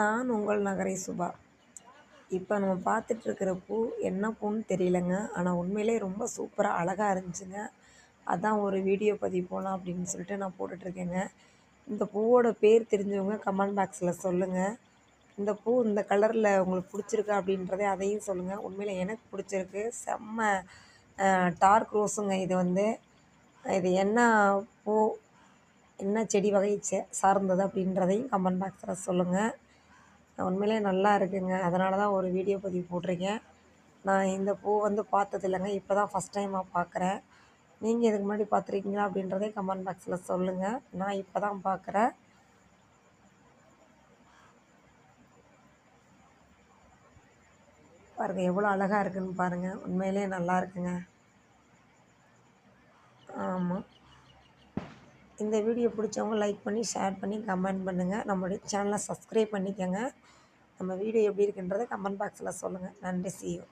நான் உங்கள் நகரை சுபா. இப்போ நம்ம பார்த்துட்ருக்கிற பூ என்ன பூன்னு தெரியலங்க. ஆனால் உண்மையிலே ரொம்ப சூப்பராக அழகாக இருந்துச்சுங்க. அதான் ஒரு வீடியோ பதிவு போகலாம் அப்படின்னு சொல்லிட்டு நான் போட்டுட்ருக்கேங்க. இந்த பூவோட பேர் தெரிஞ்சவங்க கமெண்ட் பாக்ஸில் சொல்லுங்கள் இந்த பூ இந்த கலரில் உங்களுக்கு பிடிச்சிருக்கு அப்படின்றதே அதையும் சொல்லுங்கள் உண்மையில் எனக்கு பிடிச்சிருக்கு. செம்ம டார்க் ரோஸுங்க இது வந்து. இது என்ன பூ என்ன செடி வகை சே சார்ந்தது அப்படின்றதையும் கமெண்ட் பாக்ஸில் சொல்லுங்கள் உண்மையிலே நல்லா இருக்குங்க. அதனால தான் ஒரு வீடியோ பதிவு போட்டிருக்கேன். நான் இந்த பூ வந்து பார்த்தது இல்லைங்க இப்போ தான் ஃபஸ்ட் டைமாக பார்க்குறேன் நீங்கள் இதுக்கு முன்னாடி பார்த்துருக்கீங்களா அப்படின்றதே கமெண்ட் பாக்ஸில் சொல்லுங்கள் நான் இப்போ தான் பார்க்குறேன் பாருங்கள் எவ்வளோ அழகாக இருக்குதுன்னு பாருங்கள் உண்மையிலே நல்லா இருக்குங்க. ஆமாம் இந்த வீடியோ பிடிச்சவங்க லைக் பண்ணி ஷேர் பண்ணி கமெண்ட் பண்ணுங்கள் நம்மளுடைய சேனலை சப்ஸ்கிரைப் பண்ணிக்கோங்க. நம்ம வீடியோ எப்படி இருக்குன்றதை கமெண்ட் பாக்ஸில் சொல்லுங்கள் நன்றி செய்யும்